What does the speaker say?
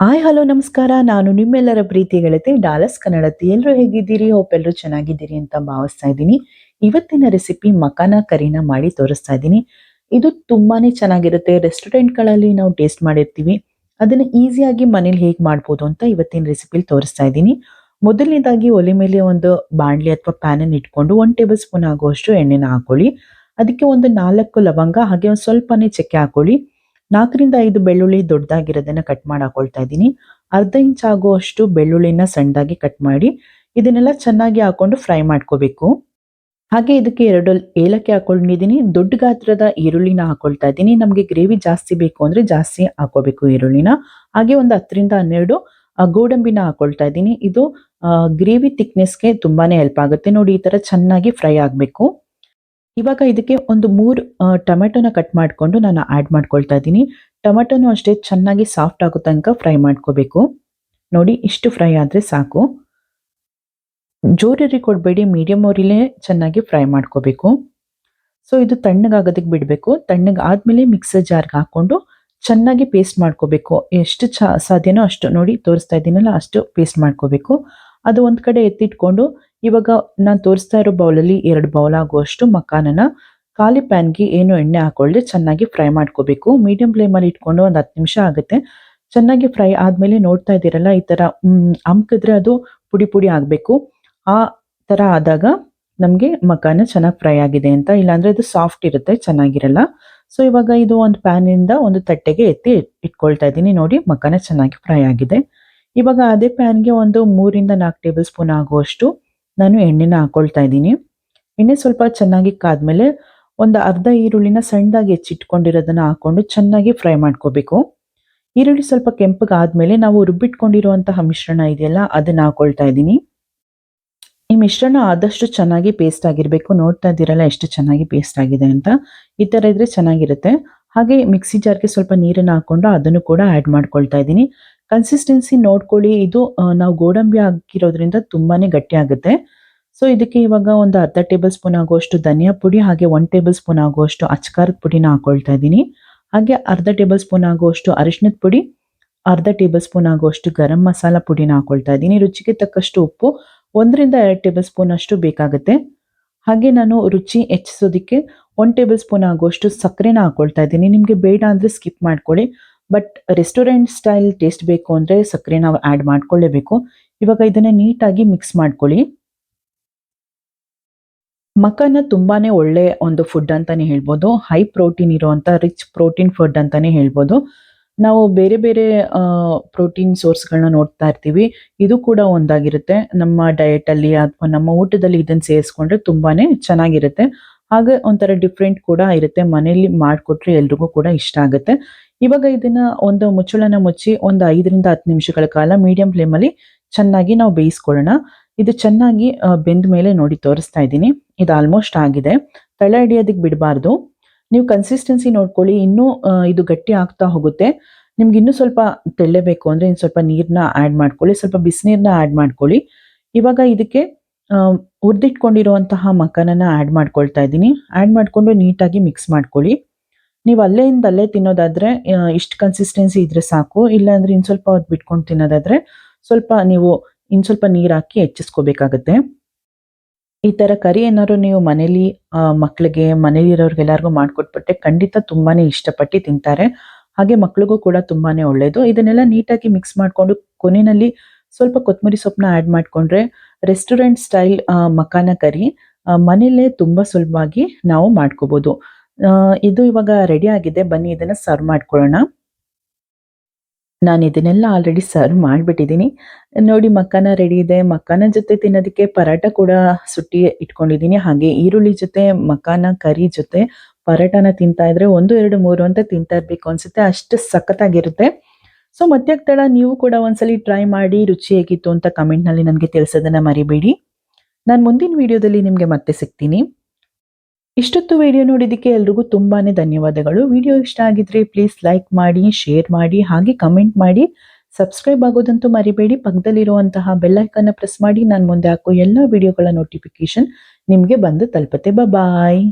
Hi, hello, ನಮಸ್ಕಾರ. ನಾನು ನಿಮ್ಮೆಲ್ಲರ ಪ್ರೀತಿ ಗೆಳತಿ ಡಾಲಸ್ ಕನ್ನಡತಿ. ಎಲ್ಲರೂ ಹೇಗಿದ್ದೀರಿ? ಹೋಪ್ ಎಲ್ಲರೂ ಚೆನ್ನಾಗಿದ್ದೀರಿ ಅಂತ ಭಾವಿಸ್ತಾ ಇದ್ದೀನಿ. ಇವತ್ತಿನ ರೆಸಿಪಿ ಮಕಾನ ಕರಿನ ಮಾಡಿ ತೋರಿಸ್ತಾ ಇದ್ದೀನಿ. ಇದು ತುಂಬಾನೇ ಚೆನ್ನಾಗಿರುತ್ತೆ. ರೆಸ್ಟೋರೆಂಟ್ಗಳಲ್ಲಿ ನಾವು ಟೇಸ್ಟ್ ಮಾಡಿರ್ತೀವಿ. ಅದನ್ನ ಈಸಿಯಾಗಿ ಮನೇಲಿ ಹೇಗೆ ಮಾಡ್ಬೋದು ಅಂತ ಇವತ್ತಿನ ರೆಸಿಪಿಲಿ ತೋರಿಸ್ತಾ ಇದ್ದೀನಿ. ಮೊದಲನೇದಾಗಿ ಒಲೆ ಮೇಲೆ ಒಂದು ಬಾಣಲಿ ಅಥವಾ ಪ್ಯಾನ್ ಅನ್ನು ಇಟ್ಕೊಂಡು ಒನ್ ಟೇಬಲ್ ಸ್ಪೂನ್ ಆಗುವಷ್ಟು ಎಣ್ಣೆನ ಹಾಕೊಳ್ಳಿ. ಅದಕ್ಕೆ ಒಂದು ನಾಲ್ಕು ಲವಂಗ ಹಾಗೆ ಒಂದು ಸ್ವಲ್ಪನೇ ಚಕ್ಕೆ ಹಾಕೊಳ್ಳಿ. ನಾಲ್ಕರಿಂದ ಐದು ಬೆಳ್ಳುಳ್ಳಿ ದೊಡ್ಡದಾಗಿರೋದನ್ನ ಕಟ್ ಮಾಡಿ ಹಾಕೊಳ್ತಾ ಇದ್ದೀನಿ. ಅರ್ಧ ಇಂಚ್ ಆಗುವಷ್ಟು ಬೆಳ್ಳುಳ್ಳಿನ ಸಣ್ಣದಾಗಿ ಕಟ್ ಮಾಡಿ ಇದನ್ನೆಲ್ಲ ಚೆನ್ನಾಗಿ ಹಾಕೊಂಡು ಫ್ರೈ ಮಾಡ್ಕೋಬೇಕು. ಹಾಗೆ ಇದಕ್ಕೆ ಎರಡು ಏಲಕ್ಕಿ ಹಾಕೊಂಡಿದ್ದೀನಿ. ದೊಡ್ಡ ಗಾತ್ರದ ಈರುಳ್ಳಿನ ಹಾಕೊಳ್ತಾ ಇದ್ದೀನಿ. ನಮಗೆ ಗ್ರೇವಿ ಜಾಸ್ತಿ ಬೇಕು ಅಂದ್ರೆ ಜಾಸ್ತಿ ಹಾಕೋಬೇಕು ಈರುಳ್ಳಿನ. ಹಾಗೆ ಒಂದು ಹತ್ತರಿಂದ ಹನ್ನೆರಡು ಗೋಡಂಬಿನ ಹಾಕೊಳ್ತಾ ಇದ್ದೀನಿ. ಇದು ಗ್ರೇವಿ ಥಿಕ್ನೆಸ್ಗೆ ತುಂಬಾನೇ ಹೆಲ್ಪ್ ಆಗುತ್ತೆ. ನೋಡಿ, ಈ ತರ ಚೆನ್ನಾಗಿ ಫ್ರೈ ಆಗಬೇಕು. ಇವಾಗ ಇದಕ್ಕೆ ಒಂದು ಮೂರು ಟೊಮೆಟೊನ ಕಟ್ ಮಾಡಿಕೊಂಡು ನಾನು ಆ್ಯಡ್ ಮಾಡ್ಕೊಳ್ತಾ ಇದ್ದೀನಿ. ಟೊಮೆಟೊನು ಅಷ್ಟೇ ಚೆನ್ನಾಗಿ ಸಾಫ್ಟ್ ಆಗೋ ತನಕ ಫ್ರೈ ಮಾಡ್ಕೋಬೇಕು. ನೋಡಿ, ಇಷ್ಟು ಫ್ರೈ ಆದರೆ ಸಾಕು. ಜೋರಿ ಕೊಡಬೇಡಿ ಮೀಡಿಯಮ್ ಅವರಿಲೇ ಚೆನ್ನಾಗಿ ಫ್ರೈ ಮಾಡ್ಕೋಬೇಕು. ಸೊ ಇದು ತಣ್ಣಗಾಗೋದಕ್ಕೆ ಬಿಡಬೇಕು. ತಣ್ಣಗೆ ಆದಮೇಲೆ ಮಿಕ್ಸರ್ ಜಾರ್ಗೆ ಹಾಕ್ಕೊಂಡು ಚೆನ್ನಾಗಿ ಪೇಸ್ಟ್ ಮಾಡ್ಕೋಬೇಕು. ಎಷ್ಟು ಚ, ಸಾಧ್ಯನೋ ಅಷ್ಟು ನೋಡಿ, ತೋರಿಸ್ತಾ ಇದ್ದೀನಲ್ಲ, ಅಷ್ಟು ಪೇಸ್ಟ್ ಮಾಡ್ಕೋಬೇಕು. ಅದು ಒಂದು ಕಡೆ ಎತ್ತಿಟ್ಕೊಂಡು ಇವಾಗ ನಾನು ತೋರಿಸ್ತಾ ಇರೋ ಬೌಲಲ್ಲಿ ಎರಡು ಬೌಲ್ ಆಗುವಷ್ಟು ಮಕಾನನ, ಖಾಲಿ ಪ್ಯಾನ್ಗೆ ಏನು ಎಣ್ಣೆ ಹಾಕೊಳ್ಳಿ ಚೆನ್ನಾಗಿ ಫ್ರೈ ಮಾಡ್ಕೋಬೇಕು. ಮೀಡಿಯಂ ಫ್ಲೇಮಲ್ಲಿ ಇಟ್ಕೊಂಡು ಒಂದು ಹತ್ತು ನಿಮಿಷ ಆಗುತ್ತೆ. ಚೆನ್ನಾಗಿ ಫ್ರೈ ಆದಮೇಲೆ ನೋಡ್ತಾ ಇದ್ದೀರಲ್ಲ, ಈ ಥರ ಅಮ್ಕಿದ್ರೆ ಅದು ಪುಡಿ ಪುಡಿ ಆಗಬೇಕು. ಆ ಥರ ಆದಾಗ ನಮಗೆ ಮಕಾನ ಚೆನ್ನಾಗಿ ಫ್ರೈ ಆಗಿದೆ ಅಂತ, ಇಲ್ಲಾಂದರೆ ಅದು ಸಾಫ್ಟ್ ಇರುತ್ತೆ, ಚೆನ್ನಾಗಿರಲ್ಲ. ಸೊ ಇವಾಗ ಇದು ಒಂದು ಪ್ಯಾನಿಂದ ಒಂದು ತಟ್ಟೆಗೆ ಎತ್ತಿ ಇಟ್ಕೊಳ್ತಾ ಇದ್ದೀನಿ. ನೋಡಿ, ಮಕಾನ ಚೆನ್ನಾಗಿ ಫ್ರೈ ಆಗಿದೆ. ಇವಾಗ ಅದೇ ಪ್ಯಾನ್ಗೆ ಒಂದು ಮೂರಿಂದ ನಾಲ್ಕು ಟೇಬಲ್ ಸ್ಪೂನ್ ಆಗುವಷ್ಟು ನಾನು ಎಣ್ಣೆನ ಹಾಕೊಳ್ತಾ ಇದ್ದೀನಿ. ಎಣ್ಣೆ ಸ್ವಲ್ಪ ಚೆನ್ನಾಗಿ ಕಾದ್ಮೇಲೆ ಒಂದು ಅರ್ಧ ಈರುಳ್ಳಿನ ಸಣ್ಣದಾಗಿ ಹೆಚ್ಚಿಟ್ಕೊಂಡಿರೋದನ್ನ ಹಾಕೊಂಡು ಚೆನ್ನಾಗಿ ಫ್ರೈ ಮಾಡ್ಕೋಬೇಕು. ಈರುಳ್ಳಿ ಸ್ವಲ್ಪ ಕೆಂಪಗಾದ್ಮೇಲೆ ನಾವು ರುಬ್ಬಿಟ್ಕೊಂಡಿರುವಂತಹ ಮಿಶ್ರಣ ಇದೆಯಲ್ಲ, ಅದನ್ನ ಹಾಕೊಳ್ತಾ ಇದ್ದೀನಿ. ಈ ಮಿಶ್ರಣ ಆದಷ್ಟು ಚೆನ್ನಾಗಿ ಪೇಸ್ಟ್ ಆಗಿರಬೇಕು. ನೋಡ್ತಾ ಇದ್ದೀರಲ್ಲ ಎಷ್ಟು ಚೆನ್ನಾಗಿ ಪೇಸ್ಟ್ ಆಗಿದೆ ಅಂತ. ಈ ಥರ ಇದ್ರೆ ಚೆನ್ನಾಗಿರುತ್ತೆ. ಹಾಗೆ ಮಿಕ್ಸಿ ಜಾರ್ಗೆ ಸ್ವಲ್ಪ ನೀರನ್ನು ಹಾಕೊಂಡು ಅದನ್ನು ಕೂಡ ಆ್ಯಡ್ ಮಾಡ್ಕೊಳ್ತಾ ಇದ್ದೀನಿ. ಕನ್ಸಿಸ್ಟೆನ್ಸಿ ನೋಡ್ಕೊಳ್ಳಿ. ಇದು ನಾವು ಗೋಡಂಬಿ ಹಾಕಿರೋದ್ರಿಂದ ತುಂಬಾನೇ ಗಟ್ಟಿ ಆಗುತ್ತೆ. ಸೊ ಇದಕ್ಕೆ ಇವಾಗ ಒಂದು ಅರ್ಧ ಟೇಬಲ್ ಸ್ಪೂನ್ ಆಗುವಷ್ಟು ಧನಿಯಾ ಪುಡಿ, ಹಾಗೆ ಒನ್ ಟೇಬಲ್ ಸ್ಪೂನ್ ಆಗುವಷ್ಟು ಅಚ್ಕಾರದ ಪುಡಿನ ಹಾಕೊಳ್ತಾ ಇದ್ದೀನಿ. ಹಾಗೆ ಅರ್ಧ ಟೇಬಲ್ ಸ್ಪೂನ್ ಆಗುವಷ್ಟು ಅರಿಶಿನದ ಪುಡಿ, ಅರ್ಧ ಟೇಬಲ್ ಸ್ಪೂನ್ ಆಗುವಷ್ಟು ಗರಂ ಮಸಾಲ ಪುಡಿನ ಹಾಕೊಳ್ತಾ ಇದ್ದೀನಿ. ರುಚಿಗೆ ತಕ್ಕಷ್ಟು ಉಪ್ಪು, ಒಂದರಿಂದ ಎರಡು ಟೇಬಲ್ ಸ್ಪೂನ್ ಅಷ್ಟು ಬೇಕಾಗುತ್ತೆ. ಹಾಗೆ ನಾನು ರುಚಿ ಹೆಚ್ಚಿಸೋದಕ್ಕೆ ಒನ್ ಟೇಬಲ್ ಸ್ಪೂನ್ ಆಗುವಷ್ಟು ಸಕ್ಕರೆನ ಹಾಕೊಳ್ತಾ ಇದ್ದೀನಿ. ನಿಮಗೆ ಬೇಡ ಅಂದರೆ ಸ್ಕಿಪ್ ಮಾಡ್ಕೊಳ್ಳಿ. ಬಟ್ ರೆಸ್ಟೋರೆಂಟ್ ಸ್ಟೈಲ್ ಟೇಸ್ಟ್ ಬೇಕು ಅಂದರೆ ಸಕ್ಕರೆ ನಾವು ಆ್ಯಡ್ ಮಾಡ್ಕೊಳ್ಳೇಬೇಕು. ಇವಾಗ ಇದನ್ನ ನೀಟಾಗಿ ಮಿಕ್ಸ್ ಮಾಡ್ಕೊಳ್ಳಿ. ಮಕನ ತುಂಬಾನೇ ಒಳ್ಳೆ ಒಂದು ಫುಡ್ ಅಂತಾನೆ ಹೇಳ್ಬೋದು. ಹೈ ಪ್ರೋಟೀನ್ ಇರುವಂತ ರಿಚ್ ಪ್ರೋಟೀನ್ ಫುಡ್ ಅಂತಾನೆ ಹೇಳ್ಬೋದು. ನಾವು ಬೇರೆ ಬೇರೆ ಪ್ರೋಟೀನ್ ಸೋರ್ಸ್ಗಳನ್ನ ನೋಡ್ತಾ ಇರ್ತೀವಿ. ಇದು ಕೂಡ ಒಂದಾಗಿರುತ್ತೆ. ನಮ್ಮ ಡಯಟ್ ಅಲ್ಲಿ ಅಥವಾ ನಮ್ಮ ಊಟದಲ್ಲಿ ಇದನ್ನ ಸೇರಿಸ್ಕೊಂಡ್ರೆ ತುಂಬಾನೇ ಚೆನ್ನಾಗಿರುತ್ತೆ. ಹಾಗೆ ಒಂಥರ ಡಿಫ್ರೆಂಟ್ ಕೂಡ ಇರುತ್ತೆ. ಮನೆಯಲ್ಲಿ ಮಾಡಿಕೊಟ್ರೆ ಎಲ್ರಿಗೂ ಕೂಡ ಇಷ್ಟ ಆಗುತ್ತೆ. ಇವಾಗ ಇದನ್ನ ಒಂದು ಮುಚ್ಚಳನ ಮುಚ್ಚಿ ಒಂದು ಐದರಿಂದ ಹತ್ತು ನಿಮಿಷಗಳ ಕಾಲ ಮೀಡಿಯಂ ಫ್ಲೇಮಲ್ಲಿ ಚೆನ್ನಾಗಿ ನಾವು ಬೇಯಿಸ್ಕೊಳ್ಳೋಣ. ಇದು ಚೆನ್ನಾಗಿ ಬೆಂದ ಮೇಲೆ ನೋಡಿ ತೋರಿಸ್ತಾ ಇದ್ದೀನಿ. ಇದು ಆಲ್ಮೋಸ್ಟ್ ಆಗಿದೆ. ತಳ ಹಿಡಿಯೋದಕ್ಕೆ ಬಿಡಬಾರ್ದು. ನೀವು ಕನ್ಸಿಸ್ಟೆನ್ಸಿ ನೋಡ್ಕೊಳ್ಳಿ. ಇನ್ನೂ ಇದು ಗಟ್ಟಿ ಆಗ್ತಾ ಹೋಗುತ್ತೆ. ನಿಮ್ಗೆ ಇನ್ನೂ ಸ್ವಲ್ಪ ತೆಳ್ಳಬೇಕು ಅಂದ್ರೆ ಇನ್ನು ಸ್ವಲ್ಪ ನೀರನ್ನ ಆ್ಯಡ್ ಮಾಡ್ಕೊಳ್ಳಿ. ಸ್ವಲ್ಪ ಬಿಸಿನೀರನ್ನ ಆ್ಯಡ್ ಮಾಡ್ಕೊಳ್ಳಿ. ಇವಾಗ ಇದಕ್ಕೆ ಹುರಿದಿಟ್ಕೊಂಡಿರುವಂತಹ ಮಕ್ಕನನ್ನು ಆ್ಯಡ್ ಮಾಡ್ಕೊಳ್ತಾ ಇದ್ದೀನಿ. ಆ್ಯಡ್ ಮಾಡಿಕೊಂಡು ನೀಟಾಗಿ ಮಿಕ್ಸ್ ಮಾಡ್ಕೊಳ್ಳಿ. ನೀವು ಅಲ್ಲೇಯಿಂದ ಅಲ್ಲೇ ತಿನ್ನೋದಾದ್ರೆ ಇಷ್ಟು ಕನ್ಸಿಸ್ಟೆನ್ಸಿ ಇದ್ರೆ ಸಾಕು. ಇಲ್ಲಾಂದ್ರೆ ಇನ್ನು ಸ್ವಲ್ಪ ಹೊತ್ತು ಬಿಟ್ಕೊಂಡು ತಿನ್ನೋದಾದ್ರೆ ಸ್ವಲ್ಪ ನೀವು ಇನ್ನು ಸ್ವಲ್ಪ ನೀರು ಹಾಕಿ ಹೆಚ್ಚಿಸ್ಕೋಬೇಕಾಗತ್ತೆ. ಈ ತರ ಕರಿ ಏನಾದ್ರು ನೀವು ಮನೇಲಿ ಮಕ್ಕಳಿಗೆ ಮಕ್ಳಿಗೆ ಮನೇಲಿ ಇರೋರ್ಗೆಲ್ಲರಿಗೂ ಮಾಡ್ಕೊಟ್ಬಿಟ್ಟೆ ಖಂಡಿತ ತುಂಬಾನೇ ಇಷ್ಟಪಟ್ಟು ತಿಂತಾರೆ. ಹಾಗೆ ಮಕ್ಳಿಗೂ ಕೂಡ ತುಂಬಾನೇ ಒಳ್ಳೇದು. ಇದನ್ನೆಲ್ಲ ನೀಟಾಗಿ ಮಿಕ್ಸ್ ಮಾಡ್ಕೊಂಡು ಕೊನೆಯಲ್ಲಿ ಸ್ವಲ್ಪ ಕೊತ್ತಂಬರಿ ಸೊಪ್ಪನ್ನ ಆ್ಯಡ್ ಮಾಡ್ಕೊಂಡ್ರೆ ರೆಸ್ಟೋರೆಂಟ್ ಸ್ಟೈಲ್ ಮಕಾನ ಕರಿ ಮನೆಯಲ್ಲೇ ತುಂಬ ತುಂಬಾ ಸುಲಭವಾಗಿ ನಾವು ಮಾಡ್ಕೋಬಹುದು ಆ, ಇದು ಇವಾಗ ರೆಡಿ ಆಗಿದೆ. ಬನ್ನಿ, ಇದನ್ನ ಸರ್ವ್ ಮಾಡ್ಕೊಳ್ಳೋಣ. ನಾನು ಇದನ್ನೆಲ್ಲ ಆಲ್ರೆಡಿ ಸರ್ವ್ ಮಾಡಿಬಿಟ್ಟಿದ್ದೀನಿ. ನೋಡಿ, ಮಕ್ಕನ ರೆಡಿ ಇದೆ. ಮಕ್ಕನ ಜೊತೆ ತಿನ್ನೋದಕ್ಕೆ ಪರಾಟ ಕೂಡ ಸುಟ್ಟಿ ಇಟ್ಕೊಂಡಿದ್ದೀನಿ. ಹಾಗೆ ಈರುಳ್ಳಿ ಜೊತೆ, ಮಕ್ಕನ ಕರಿ ಜೊತೆ ಪರಾಟನ ತಿಂತಾ ಇದ್ರೆ ಒಂದು, ಎರಡು, ಮೂರು ಅಂತ ತಿಂತಾ ಇರಬೇಕು ಅನ್ಸುತ್ತೆ. ಅಷ್ಟು ಸಖತ್ತಾಗಿರುತ್ತೆ. ಸೊ ಮತ್ತೆ ತಡ ನೀವು ಕೂಡ ಒಂದ್ಸಲಿ ಟ್ರೈ ಮಾಡಿ ರುಚಿ ಹೇಗಿತ್ತು ಅಂತ ಕಮೆಂಟ್ನಲ್ಲಿ ನನಗೆ ತಿಳಿಸೋದನ್ನ ಮರಿಬೇಡಿ. ನಾನು ಮುಂದಿನ ವಿಡಿಯೋದಲ್ಲಿ ನಿಮಗೆ ಮತ್ತೆ ಸಿಗ್ತೀನಿ. ಇಷ್ಟೊತ್ತು ವಿಡಿಯೋ ನೋಡಿದ್ದಕ್ಕೆ ಎಲ್ರಿಗೂ ತುಂಬಾನೇ ಧನ್ಯವಾದಗಳು. ವಿಡಿಯೋ ಇಷ್ಟ ಆಗಿದ್ರೆ ಪ್ಲೀಸ್ ಲೈಕ್ ಮಾಡಿ ಶೇರ್ ಮಾಡಿ, ಹಾಗೆ ಕಮೆಂಟ್ ಮಾಡಿ. ಸಬ್ಸ್ಕ್ರೈಬ್ ಆಗೋದಂತೂ ಮರಿಬೇಡಿ. ಪಕ್ಕದಲ್ಲಿರುವಂತಹ ಬೆಲ್ಲೈಕನ್ನ ಪ್ರೆಸ್ ಮಾಡಿ. ನಾನು ಮುಂದೆ ಹಾಕೋ ಎಲ್ಲ ವಿಡಿಯೋಗಳ ನೋಟಿಫಿಕೇಶನ್ ನಿಮಗೆ ಬಂದು ತಲುಪತ್ತೆ. ಬಾಯ್